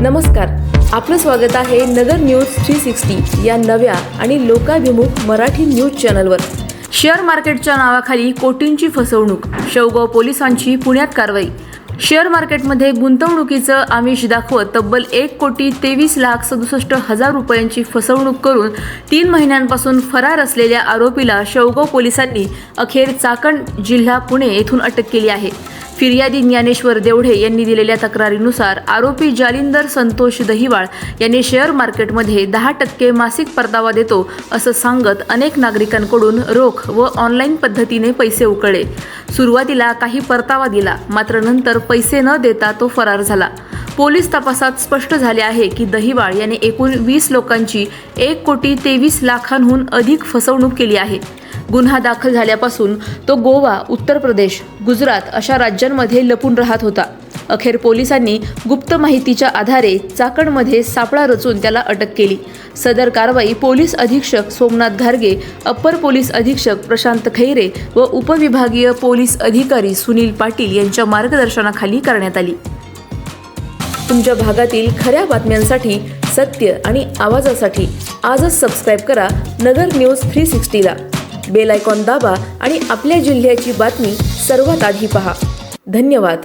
नमस्कार. आपलं स्वागत आहे नगर न्यूज थ्री सिक्स्टी या नव्या आणि लोकाभिमुख मराठी न्यूज चॅनलवर. शेअर मार्केटच्या नावाखाली कोटींची फसवणूक शेवगाव पोलिसांची पुण्यात कारवाई. शेअर मार्केटमध्ये गुंतवणुकीचं आमिष दाखवत तब्बल एक कोटी तेवीस लाख सदुसष्ट हजार रुपयांची फसवणूक करून तीन महिन्यांपासून फरार असलेल्या आरोपीला शेवगाव पोलिसांनी अखेर चाकण जिल्हा पुणे येथून अटक केली आहे. फिर्यादी ज्ञानेश्वर देवढे यांनी दिलेल्या तक्रारीनुसार आरोपी जालिंदर संतोष दहिवाळ यांनी शेअर मार्केटमध्ये दहा टक्के मासिक परतावा देतो असं सांगत अनेक नागरिकांकडून रोख व ऑनलाईन पद्धतीने पैसे उकळले. सुरुवातीला काही परतावा दिला मात्र नंतर पैसे न देता तो फरार झाला. पोलीस तपासात स्पष्ट झाले आहे की दहिवाळ याने एकूण वीस लोकांची एक कोटी तेवीस लाखांहून अधिक फसवणूक केली आहे. गुन्हा दाखल झाल्यापासून तो गोवा उत्तर प्रदेश गुजरात अशा राज्यांमध्ये लपून राहत होता. अखेर पोलिसांनी गुप्त माहितीच्या आधारे चाकणमध्ये सापळा रचून त्याला अटक केली. सदर कारवाई पोलीस अधीक्षक सोमनाथ घारगे अप्पर पोलीस अधीक्षक प्रशांत खैरे व उपविभागीय पोलीस अधिकारी सुनील पाटील यांच्या मार्गदर्शनाखाली करण्यात आली. तुमच्या भागातील खऱ्या बातम्यांसाठी सत्य आणि आवाजासाठी आजच सबस्क्राईब करा नगर न्यूज थ्री सिक्स्टीला बेल आयकॉन दाबा आणि आपल्या जिल्ह्याची बातमी सर्वात आधी पहा. धन्यवाद.